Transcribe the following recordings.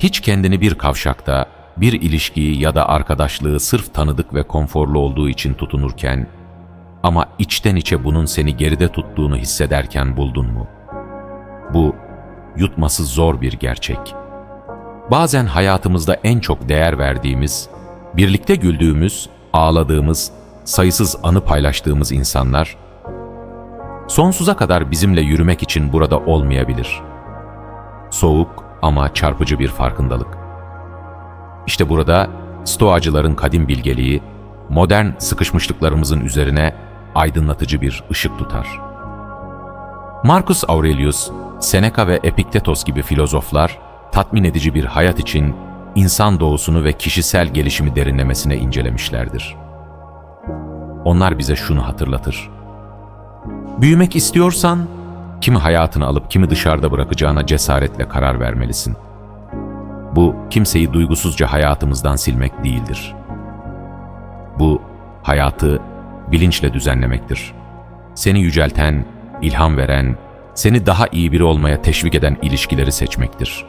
Hiç kendini bir kavşakta, bir ilişkiyi ya da arkadaşlığı sırf tanıdık ve konforlu olduğu için tutunurken ama içten içe bunun seni geride tuttuğunu hissederken buldun mu? Bu yutması zor bir gerçek. Bazen hayatımızda en çok değer verdiğimiz, birlikte güldüğümüz, ağladığımız, sayısız anı paylaştığımız insanlar sonsuza kadar bizimle yürümek için burada olmayabilir. Soğuk ama çarpıcı bir farkındalık. İşte burada Stoacıların kadim bilgeliği, modern sıkışmışlıklarımızın üzerine aydınlatıcı bir ışık tutar. Marcus Aurelius, Seneca ve Epiktetos gibi filozoflar, tatmin edici bir hayat için insan doğusunu ve kişisel gelişimi derinlemesine incelemişlerdir. Onlar bize şunu hatırlatır. Büyümek istiyorsan, kimi hayatını alıp kimi dışarıda bırakacağına cesaretle karar vermelisin. Bu, kimseyi duygusuzca hayatımızdan silmek değildir. Bu, hayatı bilinçle düzenlemektir. Seni yücelten, ilham veren, seni daha iyi biri olmaya teşvik eden ilişkileri seçmektir.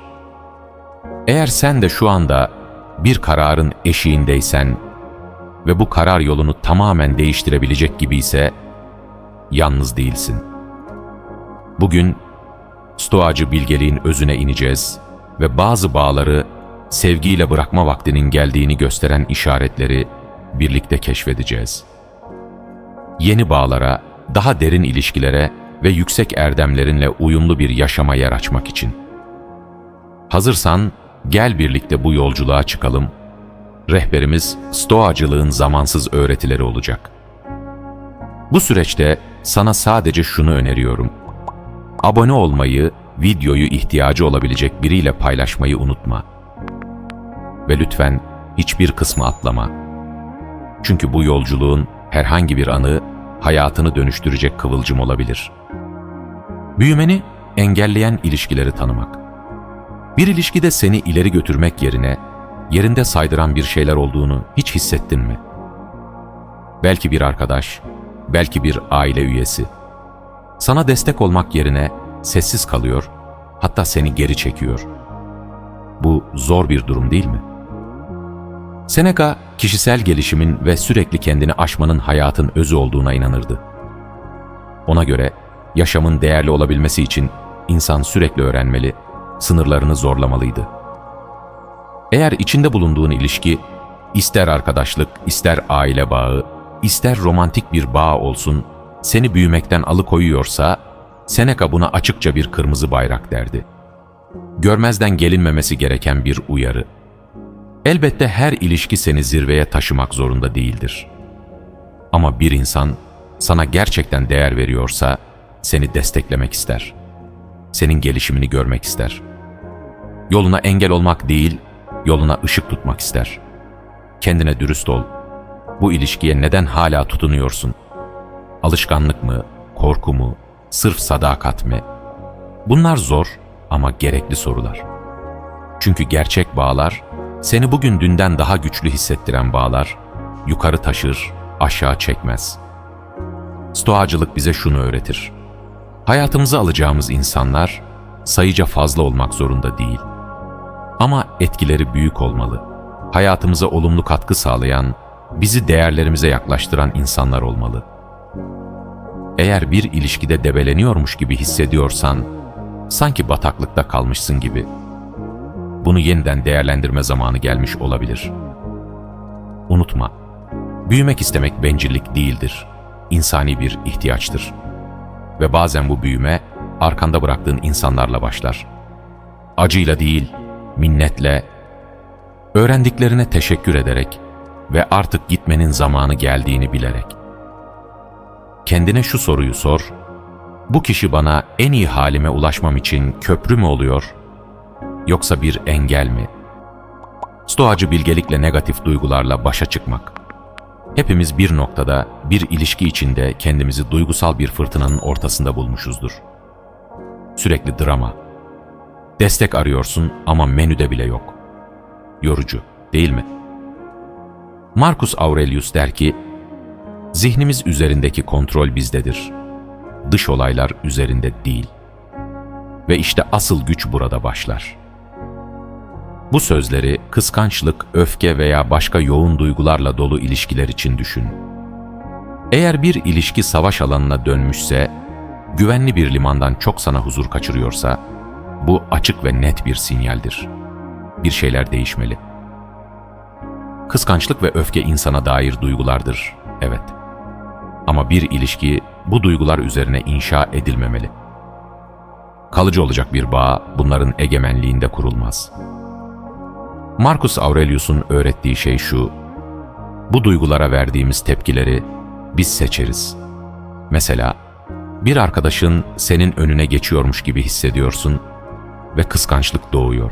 Eğer sen de şu anda bir kararın eşiğindeysen ve bu karar yolunu tamamen değiştirebilecek gibi ise yalnız değilsin. Bugün Stoacı bilgeliğin özüne ineceğiz ve bazı bağları sevgiyle bırakma vaktinin geldiğini gösteren işaretleri birlikte keşfedeceğiz. Yeni bağlara, daha derin ilişkilere ve yüksek erdemlerinle uyumlu bir yaşama yer açmak için. Hazırsan gel birlikte bu yolculuğa çıkalım. Rehberimiz Stoacılığın zamansız öğretileri olacak. Bu süreçte sana sadece şunu öneriyorum. Abone olmayı, videoyu ihtiyacı olabilecek biriyle paylaşmayı unutma. Ve lütfen hiçbir kısmı atlama. Çünkü bu yolculuğun herhangi bir anı hayatını dönüştürecek kıvılcım olabilir. Büyümeni engelleyen ilişkileri tanımak. Bir ilişkide seni ileri götürmek yerine yerinde saydıran bir şeyler olduğunu hiç hissettin mi? Belki bir arkadaş, belki bir aile üyesi. Sana destek olmak yerine sessiz kalıyor, hatta seni geri çekiyor. Bu zor bir durum değil mi? Seneca, kişisel gelişimin ve sürekli kendini aşmanın hayatın özü olduğuna inanırdı. Ona göre yaşamın değerli olabilmesi için insan sürekli öğrenmeli, sınırlarını zorlamalıydı. Eğer içinde bulunduğun ilişki, ister arkadaşlık, ister aile bağı, ister romantik bir bağ olsun, seni büyümekten alıkoyuyorsa, Seneca buna açıkça bir kırmızı bayrak derdi. Görmezden gelinmemesi gereken bir uyarı. Elbette her ilişki seni zirveye taşımak zorunda değildir. Ama bir insan sana gerçekten değer veriyorsa seni desteklemek ister. Senin gelişimini görmek ister. Yoluna engel olmak değil, yoluna ışık tutmak ister. Kendine dürüst ol. Bu ilişkiye neden hala tutunuyorsun? Alışkanlık mı, korku mu, sırf sadakat mi? Bunlar zor ama gerekli sorular. Çünkü gerçek bağlar, seni bugün dünden daha güçlü hissettiren bağlar, yukarı taşır, aşağı çekmez. Stoacılık bize şunu öğretir. Hayatımıza alacağımız insanlar sayıca fazla olmak zorunda değil. Ama etkileri büyük olmalı. Hayatımıza olumlu katkı sağlayan, bizi değerlerimize yaklaştıran insanlar olmalı. Eğer bir ilişkide debeleniyormuş gibi hissediyorsan, sanki bataklıkta kalmışsın gibi. Bunu yeniden değerlendirme zamanı gelmiş olabilir. Unutma, büyümek istemek bencillik değildir, insani bir ihtiyaçtır. Ve bazen bu büyüme arkanda bıraktığın insanlarla başlar. Acıyla değil, minnetle, öğrendiklerine teşekkür ederek ve artık gitmenin zamanı geldiğini bilerek. Kendine şu soruyu sor, bu kişi bana en iyi halime ulaşmam için köprü mü oluyor, yoksa bir engel mi? Stoacı bilgelikle negatif duygularla başa çıkmak. Hepimiz bir noktada, bir ilişki içinde kendimizi duygusal bir fırtınanın ortasında bulmuşuzdur. Sürekli drama. Destek arıyorsun ama menüde bile yok. Yorucu, değil mi? Marcus Aurelius der ki, Zihnimiz üzerindeki kontrol bizdedir. Dış olaylar üzerinde değil. Ve işte asıl güç burada başlar. Bu sözleri kıskançlık, öfke veya başka yoğun duygularla dolu ilişkiler için düşün. Eğer bir ilişki savaş alanına dönmüşse, güvenli bir limandan çok sana huzur kaçırıyorsa, bu açık ve net bir sinyaldir. Bir şeyler değişmeli. Kıskançlık ve öfke insana dair duygulardır, evet. Ama bir ilişki bu duygular üzerine inşa edilmemeli. Kalıcı olacak bir bağ bunların egemenliğinde kurulmaz. Marcus Aurelius'un öğrettiği şey şu, bu duygulara verdiğimiz tepkileri biz seçeriz. Mesela bir arkadaşın senin önüne geçiyormuş gibi hissediyorsun ve kıskançlık doğuyor.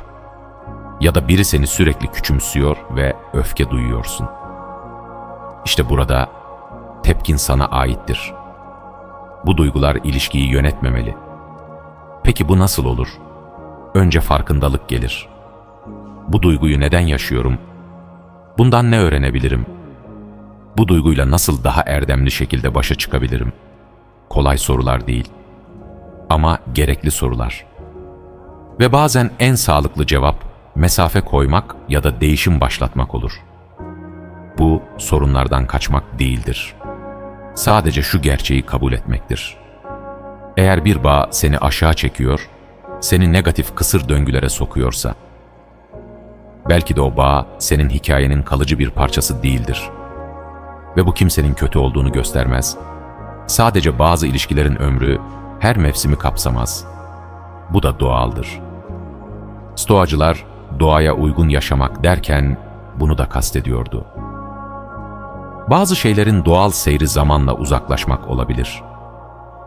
Ya da biri seni sürekli küçümsüyor ve öfke duyuyorsun. İşte burada tepkin sana aittir. Bu duygular ilişkiyi yönetmemeli. Peki bu nasıl olur? Önce farkındalık gelir. Bu duyguyu neden yaşıyorum? Bundan ne öğrenebilirim? Bu duyguyla nasıl daha erdemli şekilde başa çıkabilirim? Kolay sorular değil. Ama gerekli sorular. Ve bazen en sağlıklı cevap mesafe koymak ya da değişim başlatmak olur. Bu sorunlardan kaçmak değildir. Sadece şu gerçeği kabul etmektir. Eğer bir bağ seni aşağı çekiyor, seni negatif kısır döngülere sokuyorsa, belki de o bağ senin hikayenin kalıcı bir parçası değildir. Ve bu kimsenin kötü olduğunu göstermez. Sadece bazı ilişkilerin ömrü her mevsimi kapsamaz. Bu da doğaldır. Stoacılar doğaya uygun yaşamak derken bunu da kastediyordu. Bazı şeylerin doğal seyri zamanla uzaklaşmak olabilir.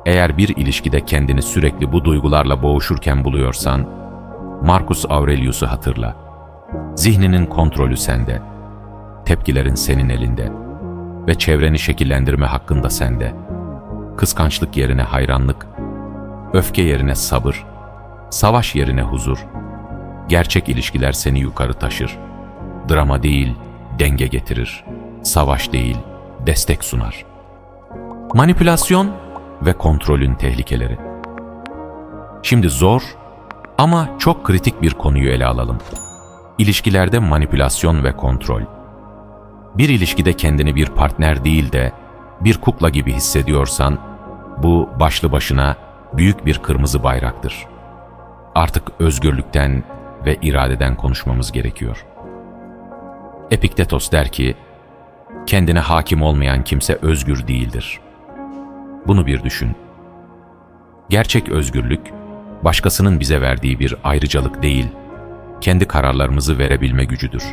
Eğer bir ilişkide kendini sürekli bu duygularla boğuşurken buluyorsan, Marcus Aurelius'u hatırla. Zihninin kontrolü sende, tepkilerin senin elinde ve çevreni şekillendirme hakkında sende. Kıskançlık yerine hayranlık, öfke yerine sabır, savaş yerine huzur. Gerçek ilişkiler seni yukarı taşır. Drama değil, denge getirir. Savaş değil, destek sunar. Manipülasyon ve kontrolün tehlikeleri. Şimdi zor ama çok kritik bir konuyu ele alalım. İlişkilerde manipülasyon ve kontrol. Bir ilişkide kendini bir partner değil de bir kukla gibi hissediyorsan, bu başlı başına büyük bir kırmızı bayraktır. Artık özgürlükten ve iradeden konuşmamız gerekiyor. Epiktetos der ki, kendine hakim olmayan kimse özgür değildir. Bunu bir düşün. Gerçek özgürlük, başkasının bize verdiği bir ayrıcalık değil, kendi kararlarımızı verebilme gücüdür.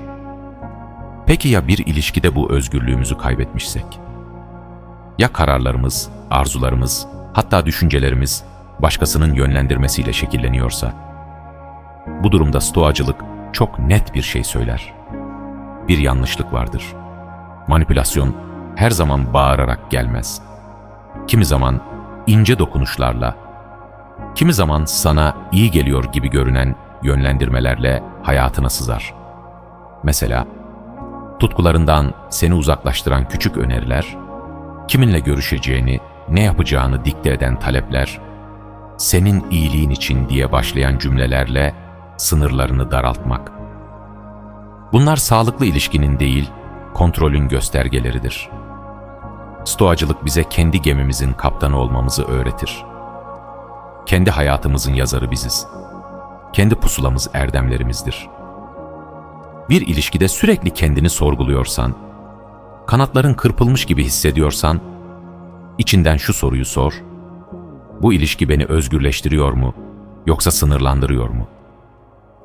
Peki ya bir ilişkide bu özgürlüğümüzü kaybetmişsek? Ya kararlarımız, arzularımız, hatta düşüncelerimiz başkasının yönlendirmesiyle şekilleniyorsa? Bu durumda stoacılık çok net bir şey söyler. Bir yanlışlık vardır. Manipülasyon her zaman bağırarak gelmez. Kimi zaman ince dokunuşlarla, kimi zaman sana iyi geliyor gibi görünen yönlendirmelerle hayatına sızar. Mesela tutkularından seni uzaklaştıran küçük öneriler, kiminle görüşeceğini, ne yapacağını dikte eden talepler, senin iyiliğin için diye başlayan cümlelerle sınırlarını daraltmak. Bunlar sağlıklı ilişkinin değil, kontrolün göstergeleridir. Stoacılık bize kendi gemimizin kaptanı olmamızı öğretir. Kendi hayatımızın yazarı biziz. Kendi pusulamız erdemlerimizdir. Bir ilişkide sürekli kendini sorguluyorsan, kanatların kırpılmış gibi hissediyorsan, içinden şu soruyu sor. Bu ilişki beni özgürleştiriyor mu yoksa sınırlandırıyor mu?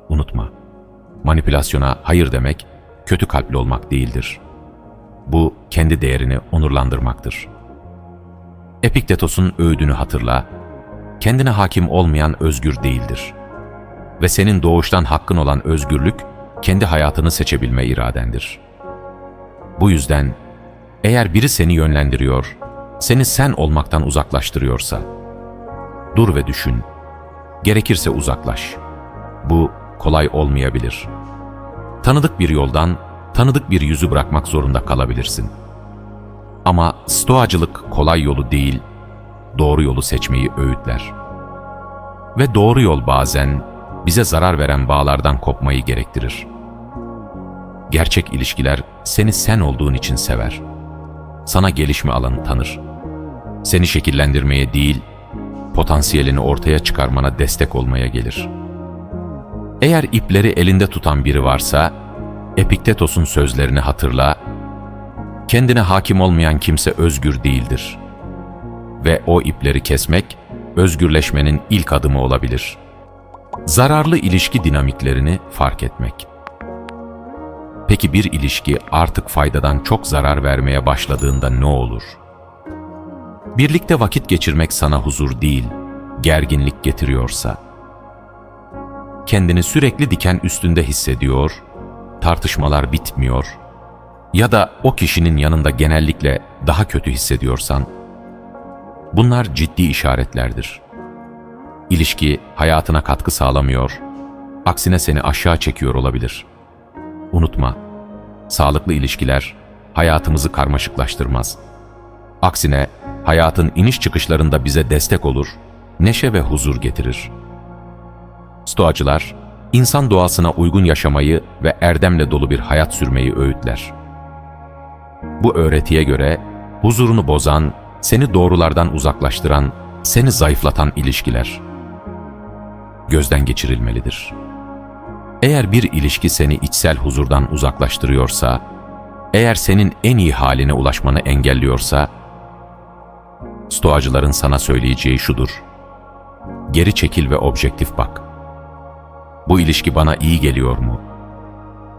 Unutma, manipülasyona hayır demek, kötü kalpli olmak değildir. Bu, kendi değerini onurlandırmaktır. Epiktetos'un öğüdünü hatırla, kendine hakim olmayan özgür değildir. Ve senin doğuştan hakkın olan özgürlük, kendi hayatını seçebilme iradendir. Bu yüzden, eğer biri seni yönlendiriyor, seni sen olmaktan uzaklaştırıyorsa, dur ve düşün, gerekirse uzaklaş. Bu, kolay olmayabilir. Tanıdık bir yoldan, tanıdık bir yüzü bırakmak zorunda kalabilirsin. Ama stoacılık kolay yolu değil, doğru yolu seçmeyi öğütler. Ve doğru yol bazen bize zarar veren bağlardan kopmayı gerektirir. Gerçek ilişkiler seni sen olduğun için sever. Sana gelişme alanı tanır. Seni şekillendirmeye değil, potansiyelini ortaya çıkarmana destek olmaya gelir. Eğer ipleri elinde tutan biri varsa, Epiktetos'un sözlerini hatırla, kendine hakim olmayan kimse özgür değildir. Ve o ipleri kesmek, özgürleşmenin ilk adımı olabilir. Zararlı ilişki dinamiklerini fark etmek. Peki bir ilişki artık faydadan çok zarar vermeye başladığında ne olur? Birlikte vakit geçirmek sana huzur değil, gerginlik getiriyorsa, kendini sürekli diken üstünde hissediyor, tartışmalar bitmiyor ya da o kişinin yanında genellikle daha kötü hissediyorsan, bunlar ciddi işaretlerdir. İlişki hayatına katkı sağlamıyor, aksine seni aşağı çekiyor olabilir. Unutma, sağlıklı ilişkiler hayatımızı karmaşıklaştırmaz. Aksine hayatın iniş çıkışlarında bize destek olur, neşe ve huzur getirir. Stoacılar, insan doğasına uygun yaşamayı ve erdemle dolu bir hayat sürmeyi öğütler. Bu öğretiye göre huzurunu bozan, seni doğrulardan uzaklaştıran, seni zayıflatan ilişkiler gözden geçirilmelidir. Eğer bir ilişki seni içsel huzurdan uzaklaştırıyorsa, eğer senin en iyi haline ulaşmanı engelliyorsa, Stoacıların sana söyleyeceği şudur. Geri çekil ve objektif bak. Bu ilişki bana iyi geliyor mu?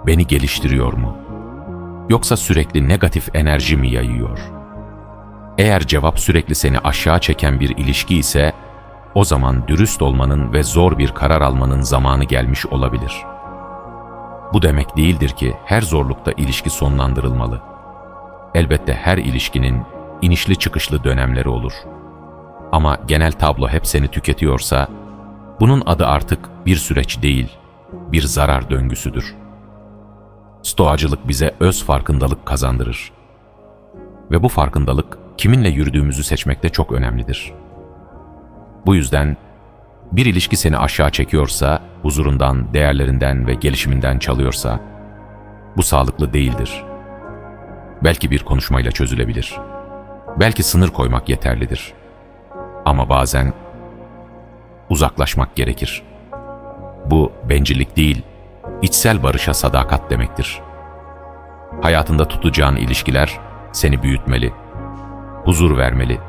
Beni geliştiriyor mu? Yoksa sürekli negatif enerji mi yayıyor? Eğer cevap sürekli seni aşağı çeken bir ilişki ise, o zaman dürüst olmanın ve zor bir karar almanın zamanı gelmiş olabilir. Bu demek değildir ki her zorlukta ilişki sonlandırılmalı. Elbette her ilişkinin inişli çıkışlı dönemleri olur. Ama genel tablo hep seni tüketiyorsa, bunun adı artık bir süreç değil, bir zarar döngüsüdür. Stoacılık bize öz farkındalık kazandırır. Ve bu farkındalık kiminle yürüdüğümüzü seçmekte çok önemlidir. Bu yüzden bir ilişki seni aşağı çekiyorsa, huzurundan, değerlerinden ve gelişiminden çalıyorsa, bu sağlıklı değildir. Belki bir konuşmayla çözülebilir. Belki sınır koymak yeterlidir. Ama bazen uzaklaşmak gerekir. Bu bencillik değil, içsel barışa sadakat demektir. Hayatında tutacağın ilişkiler seni büyütmeli, huzur vermeli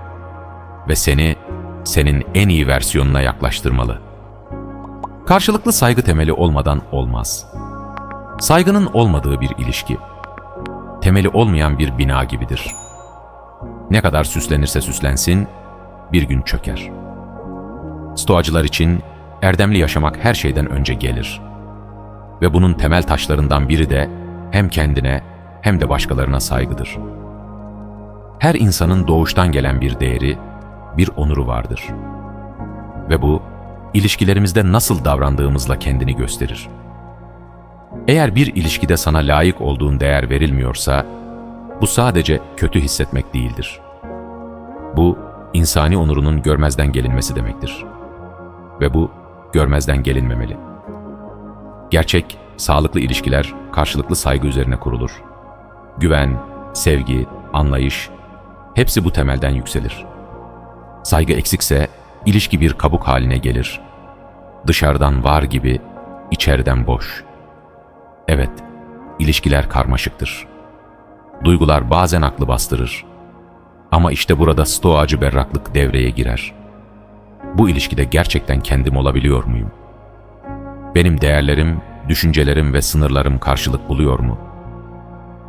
ve seni senin en iyi versiyonuna yaklaştırmalı. Karşılıklı saygı temeli olmadan olmaz. Saygının olmadığı bir ilişki, temeli olmayan bir bina gibidir. Ne kadar süslenirse süslensin, bir gün çöker. Stoacılar için erdemli yaşamak her şeyden önce gelir. Ve bunun temel taşlarından biri de hem kendine hem de başkalarına saygıdır. Her insanın doğuştan gelen bir değeri, bir onuru vardır. Ve bu, ilişkilerimizde nasıl davrandığımızla kendini gösterir. Eğer bir ilişkide sana layık olduğun değer verilmiyorsa, bu sadece kötü hissetmek değildir. Bu, insani onurunun görmezden gelinmesi demektir. Ve bu, görmezden gelinmemeli. Gerçek, sağlıklı ilişkiler karşılıklı saygı üzerine kurulur. Güven, sevgi, anlayış, hepsi bu temelden yükselir. Saygı eksikse ilişki bir kabuk haline gelir. Dışarıdan var gibi, içeriden boş. Evet, ilişkiler karmaşıktır. Duygular bazen aklı bastırır. Ama işte burada stoacı berraklık devreye girer. Bu ilişkide gerçekten kendim olabiliyor muyum? Benim değerlerim, düşüncelerim ve sınırlarım karşılık buluyor mu?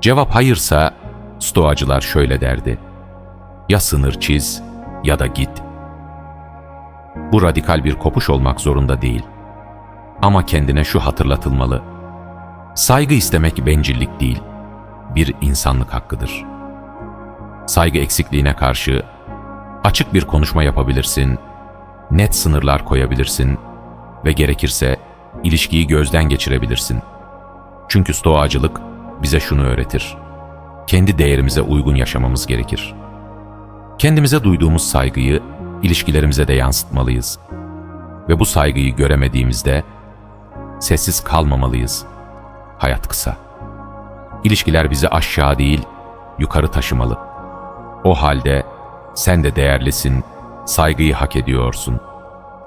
Cevap hayırsa, stoacılar şöyle derdi. Ya sınır çiz ya da git. Bu radikal bir kopuş olmak zorunda değil. Ama kendine şu hatırlatılmalı. Saygı istemek bencillik değil, bir insanlık hakkıdır. Saygı eksikliğine karşı açık bir konuşma yapabilirsin, net sınırlar koyabilirsin ve gerekirse ilişkiyi gözden geçirebilirsin. Çünkü stoacılık bize şunu öğretir. Kendi değerimize uygun yaşamamız gerekir. Kendimize duyduğumuz saygıyı ilişkilerimize de yansıtmalıyız. Ve bu saygıyı göremediğimizde sessiz kalmamalıyız. Hayat kısa. İlişkiler bizi aşağı değil, yukarı taşımalı. O halde sen de değerlisin, saygıyı hak ediyorsun.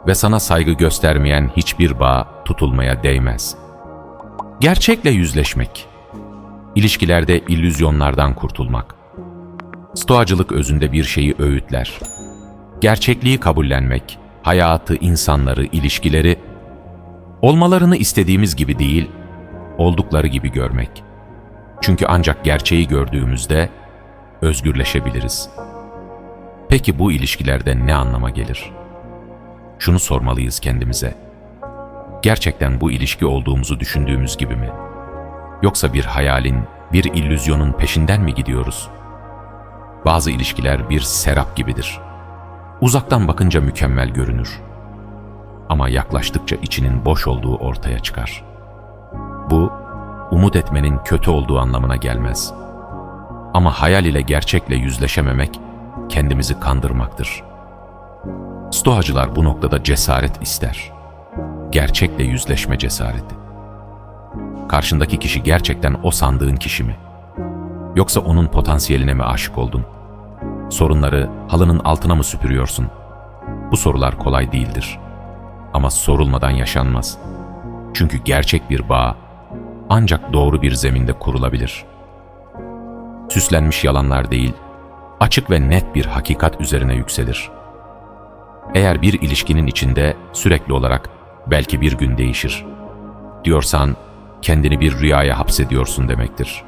Ve sana saygı göstermeyen hiçbir bağ tutulmaya değmez. Gerçekle yüzleşmek. İlişkilerde illüzyonlardan kurtulmak. Stoacılık özünde bir şeyi öğütler. Gerçekliği kabullenmek, hayatı, insanları, ilişkileri olmalarını istediğimiz gibi değil, oldukları gibi görmek. Çünkü ancak gerçeği gördüğümüzde özgürleşebiliriz. Peki bu ilişkilerde ne anlama gelir? Şunu sormalıyız kendimize. Gerçekten bu ilişki olduğumuzu düşündüğümüz gibi mi? Yoksa bir hayalin, bir illüzyonun peşinden mi gidiyoruz? Bazı ilişkiler bir serap gibidir. Uzaktan bakınca mükemmel görünür. Ama yaklaştıkça içinin boş olduğu ortaya çıkar. Bu, umut etmenin kötü olduğu anlamına gelmez. Ama hayal ile gerçekle yüzleşememek, kendimizi kandırmaktır. Stoacılar bu noktada cesaret ister. Gerçekle yüzleşme cesareti. Karşındaki kişi gerçekten o sandığın kişi mi? Yoksa onun potansiyeline mi aşık oldun? Sorunları halının altına mı süpürüyorsun? Bu sorular kolay değildir. Ama sorulmadan yaşanmaz. Çünkü gerçek bir bağ ancak doğru bir zeminde kurulabilir. Süslenmiş yalanlar değil, açık ve net bir hakikat üzerine yükselir. Eğer bir ilişkinin içinde sürekli olarak belki bir gün değişir diyorsan kendini bir rüyaya hapsediyorsun demektir.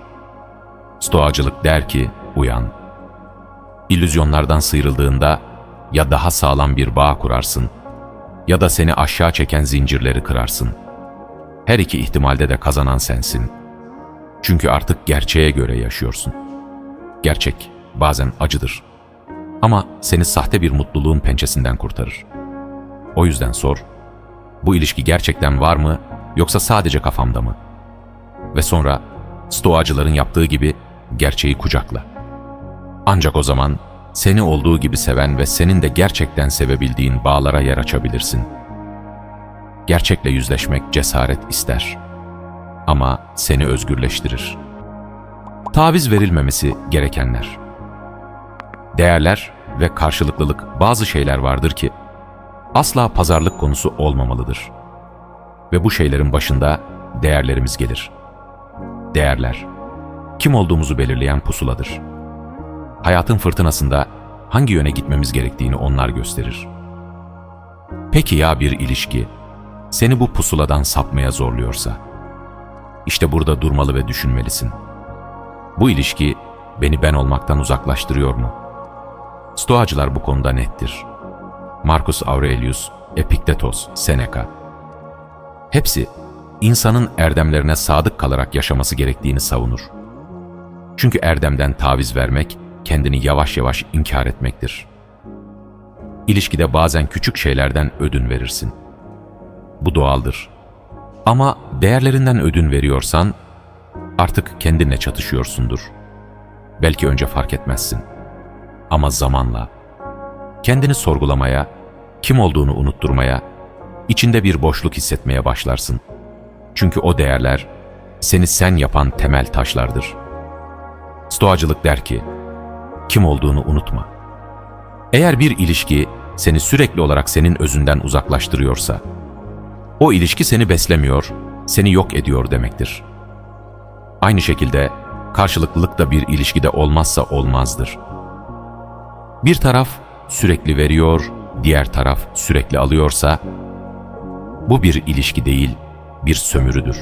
Stoacılık der ki uyan. İllüzyonlardan sıyrıldığında ya daha sağlam bir bağ kurarsın ya da seni aşağı çeken zincirleri kırarsın. Her iki ihtimalde de kazanan sensin. Çünkü artık gerçeğe göre yaşıyorsun. Gerçek bazen acıdır. Ama seni sahte bir mutluluğun pençesinden kurtarır. O yüzden sor, bu ilişki gerçekten var mı yoksa sadece kafamda mı? Ve sonra stoacıların yaptığı gibi gerçeği kucakla. Ancak o zaman seni olduğu gibi seven ve senin de gerçekten sevebildiğin bağlara yer açabilirsin. Gerçekle yüzleşmek cesaret ister. Ama seni özgürleştirir. Taviz verilmemesi gerekenler. Değerler ve karşılıklılık bazı şeyler vardır ki asla pazarlık konusu olmamalıdır. Ve bu şeylerin başında değerlerimiz gelir. Değerler, kim olduğumuzu belirleyen pusuladır. Hayatın fırtınasında hangi yöne gitmemiz gerektiğini onlar gösterir. Peki ya bir ilişki seni bu pusuladan sapmaya zorluyorsa? İşte burada durmalı ve düşünmelisin. Bu ilişki beni ben olmaktan uzaklaştırıyor mu? Stoacılar bu konuda nettir. Marcus Aurelius, Epiktetos, Seneca. Hepsi insanın erdemlerine sadık kalarak yaşaması gerektiğini savunur. Çünkü erdemden taviz vermek, kendini yavaş yavaş inkar etmektir. İlişkide bazen küçük şeylerden ödün verirsin. Bu doğaldır. Ama değerlerinden ödün veriyorsan, artık kendinle çatışıyorsundur. Belki önce fark etmezsin. Ama zamanla, kendini sorgulamaya, kim olduğunu unutturmaya, içinde bir boşluk hissetmeye başlarsın. Çünkü o değerler, seni sen yapan temel taşlardır. Stoacılık der ki, kim olduğunu unutma. Eğer bir ilişki seni sürekli olarak senin özünden uzaklaştırıyorsa, o ilişki seni beslemiyor, seni yok ediyor demektir. Aynı şekilde karşılıklılık da bir ilişkide olmazsa olmazdır. Bir taraf sürekli veriyor, diğer taraf sürekli alıyorsa, bu bir ilişki değil, bir sömürüdür.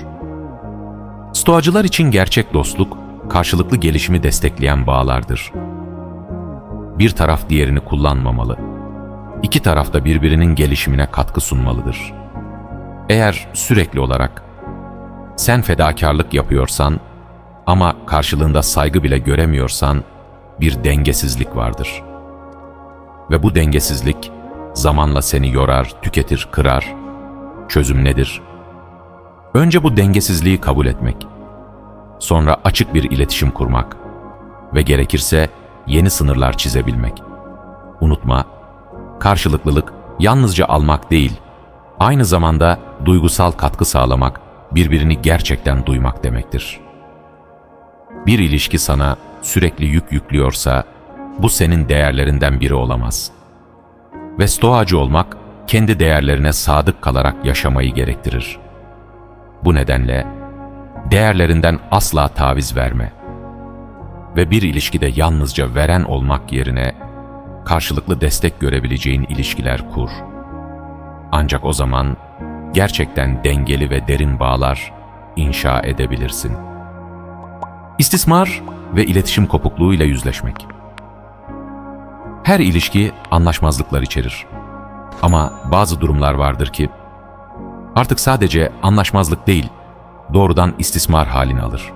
Stoacılar için gerçek dostluk, karşılıklı gelişimi destekleyen bağlardır. Bir taraf diğerini kullanmamalı. İki taraf da birbirinin gelişimine katkı sunmalıdır. Eğer sürekli olarak sen fedakarlık yapıyorsan ama karşılığında saygı bile göremiyorsan bir dengesizlik vardır. Ve bu dengesizlik zamanla seni yorar, tüketir, kırar. Çözüm nedir? Önce bu dengesizliği kabul etmek. Sonra açık bir iletişim kurmak ve gerekirse yeni sınırlar çizebilmek. Unutma, karşılıklılık yalnızca almak değil, aynı zamanda duygusal katkı sağlamak birbirini gerçekten duymak demektir. Bir ilişki sana sürekli yük yüklüyorsa, bu senin değerlerinden biri olamaz. Ve stoacı olmak, kendi değerlerine sadık kalarak yaşamayı gerektirir. Bu nedenle, değerlerinden asla taviz verme. Ve bir ilişkide yalnızca veren olmak yerine, karşılıklı destek görebileceğin ilişkiler kur. Ancak o zaman, gerçekten dengeli ve derin bağlar inşa edebilirsin. İstismar ve iletişim kopukluğuyla yüzleşmek. Her ilişki anlaşmazlıklar içerir. Ama bazı durumlar vardır ki artık sadece anlaşmazlık değil, doğrudan istismar halini alır.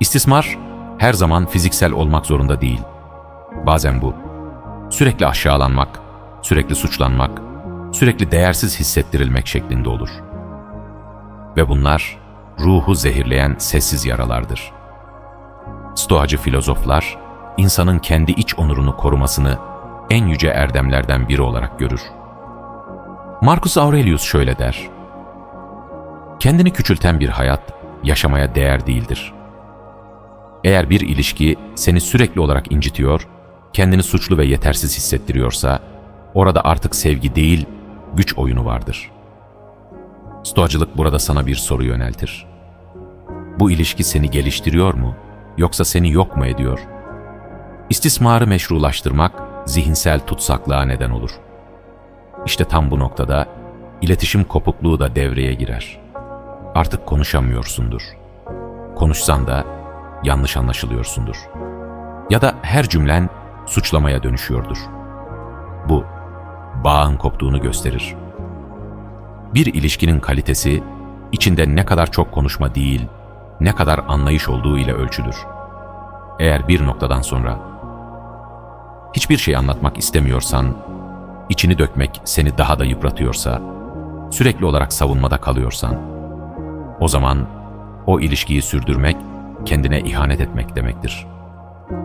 İstismar her zaman fiziksel olmak zorunda değil. Bazen bu sürekli aşağılanmak, sürekli suçlanmak, sürekli değersiz hissettirilmek şeklinde olur. Ve bunlar ruhu zehirleyen sessiz yaralardır. Stoacı filozoflar, insanın kendi iç onurunu korumasını en yüce erdemlerden biri olarak görür. Marcus Aurelius şöyle der, Kendini küçülten bir hayat, yaşamaya değer değildir. Eğer bir ilişki seni sürekli olarak incitiyor, kendini suçlu ve yetersiz hissettiriyorsa, orada artık sevgi değil, güç oyunu vardır. Stoacılık burada sana bir soru yöneltir. Bu ilişki seni geliştiriyor mu, yoksa seni yok mu ediyor? İstismarı meşrulaştırmak, zihinsel tutsaklığa neden olur. İşte tam bu noktada iletişim kopukluğu da devreye girer. Artık konuşamıyorsundur. Konuşsan da yanlış anlaşılıyorsundur. Ya da her cümlen suçlamaya dönüşüyordur. Bu, bağın koptuğunu gösterir. Bir ilişkinin kalitesi, içinde ne kadar çok konuşma değil, ne kadar anlayış olduğu ile ölçülür. Eğer bir noktadan sonra hiçbir şey anlatmak istemiyorsan, içini dökmek seni daha da yıpratıyorsa, sürekli olarak savunmada kalıyorsan, o zaman o ilişkiyi sürdürmek, kendine ihanet etmek demektir.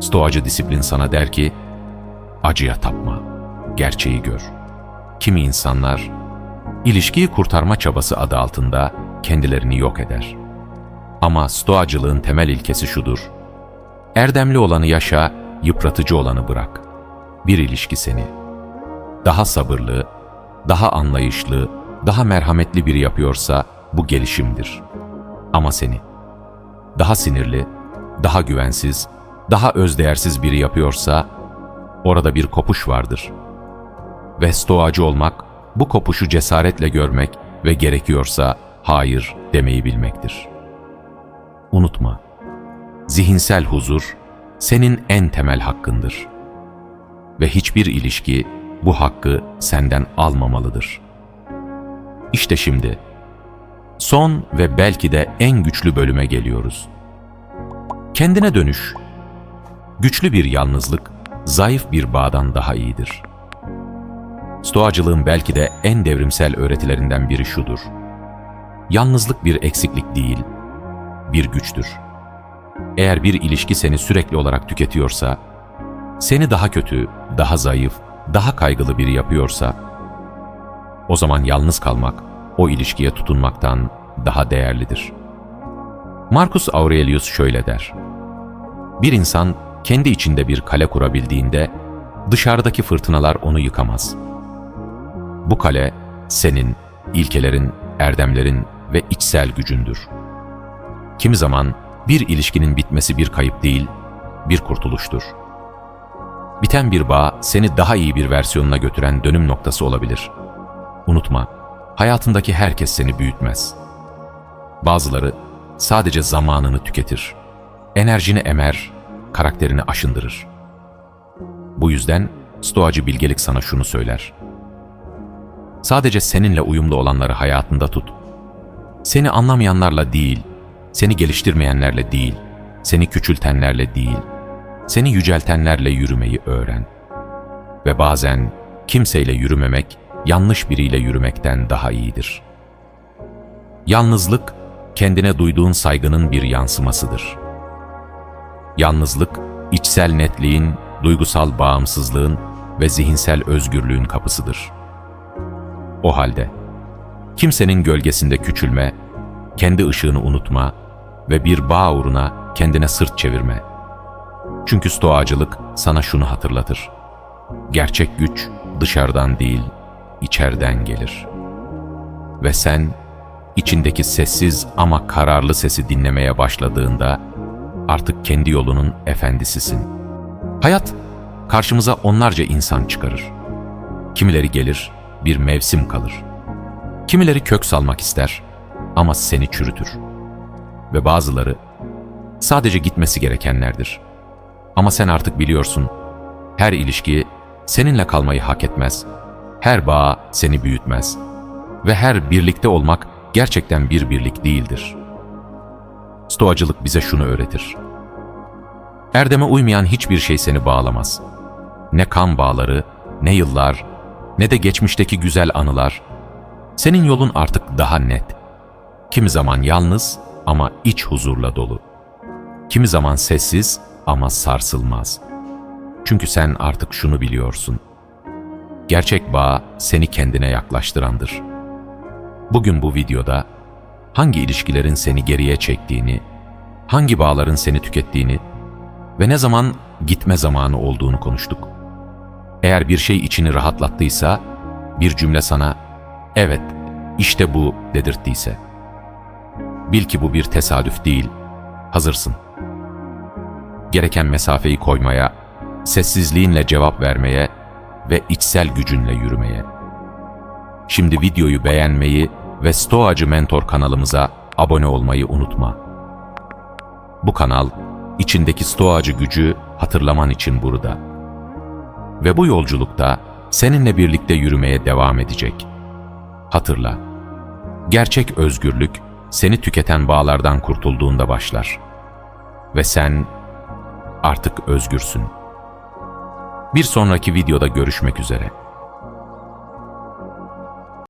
Stoacı disiplin sana der ki, acıya tapma, gerçeği gör. Kimi insanlar, ilişkiyi kurtarma çabası adı altında kendilerini yok eder. Ama stoacılığın temel ilkesi şudur, erdemli olanı yaşa, yıpratıcı olanı bırak. Bir ilişki seni, daha sabırlı, daha anlayışlı, daha merhametli biri yapıyorsa bu gelişimdir. Ama seni, daha sinirli, daha güvensiz, daha özdeğersiz biri yapıyorsa orada bir kopuş vardır. Ve stoacı olmak, bu kopuşu cesaretle görmek ve gerekiyorsa hayır demeyi bilmektir. Unutma, zihinsel huzur senin en temel hakkındır. Ve hiçbir ilişki bu hakkı senden almamalıdır. İşte şimdi, son ve belki de en güçlü bölüme geliyoruz. Kendine dönüş. Güçlü bir yalnızlık, zayıf bir bağdan daha iyidir. Stoacılığın belki de en devrimsel öğretilerinden biri şudur. Yalnızlık bir eksiklik değil, bir güçtür. Eğer bir ilişki seni sürekli olarak tüketiyorsa, seni daha kötü, daha zayıf, daha kaygılı biri yapıyorsa, o zaman yalnız kalmak, o ilişkiye tutunmaktan daha değerlidir. Marcus Aurelius şöyle der. Bir insan kendi içinde bir kale kurabildiğinde, dışarıdaki fırtınalar onu yıkamaz. Bu kale, senin, ilkelerin, erdemlerin ve içsel gücündür. Kimi zaman bir ilişkinin bitmesi bir kayıp değil, bir kurtuluştur. Biten bir bağ seni daha iyi bir versiyonuna götüren dönüm noktası olabilir. Unutma, hayatındaki herkes seni büyütmez. Bazıları sadece zamanını tüketir, enerjini emer, karakterini aşındırır. Bu yüzden stoacı bilgelik sana şunu söyler. Sadece seninle uyumlu olanları hayatında tut. Seni anlamayanlarla değil, seni geliştirmeyenlerle değil, seni küçültenlerle değil, seni yüceltenlerle yürümeyi öğren. Ve bazen kimseyle yürümemek, yanlış biriyle yürümekten daha iyidir. Yalnızlık, kendine duyduğun saygının bir yansımasıdır. Yalnızlık, içsel netliğin, duygusal bağımsızlığın ve zihinsel özgürlüğün kapısıdır. O halde, kimsenin gölgesinde küçülme, kendi ışığını unutma ve bir bağ uğruna kendine sırt çevirme. Çünkü stoacılık sana şunu hatırlatır. Gerçek güç dışarıdan değil, içeriden gelir. Ve sen içindeki sessiz ama kararlı sesi dinlemeye başladığında artık kendi yolunun efendisisin. Hayat karşımıza onlarca insan çıkarır. Kimileri gelir, bir mevsim kalır. Kimileri kök salmak ister ama seni çürütür. Ve bazıları sadece gitmesi gerekenlerdir. Ama sen artık biliyorsun, her ilişki seninle kalmayı hak etmez. Her bağ seni büyütmez. Ve her birlikte olmak gerçekten bir birlik değildir. Stoacılık bize şunu öğretir. Erdeme uymayan hiçbir şey seni bağlamaz. Ne kan bağları, ne yıllar, ne de geçmişteki güzel anılar. Senin yolun artık daha net. Kimi zaman yalnız ama iç huzurla dolu. Kimi zaman sessiz ama sarsılmaz. Çünkü sen artık şunu biliyorsun. Gerçek bağ seni kendine yaklaştırandır. Bugün bu videoda hangi ilişkilerin seni geriye çektiğini, hangi bağların seni tükettiğini ve ne zaman gitme zamanı olduğunu konuştuk. Eğer bir şey içini rahatlattıysa, bir cümle sana evet işte bu dedirttiyse, bil ki bu bir tesadüf değil, hazırsın. Gereken mesafeyi koymaya, sessizliğinle cevap vermeye ve içsel gücünle yürümeye. Şimdi videoyu beğenmeyi ve Stoacı Mentor kanalımıza abone olmayı unutma. Bu kanal, içindeki stoacı gücü hatırlaman için burada. Ve bu yolculukta seninle birlikte yürümeye devam edecek. Hatırla, gerçek özgürlük seni tüketen bağlardan kurtulduğunda başlar. Ve sen artık özgürsün. Bir sonraki videoda görüşmek üzere.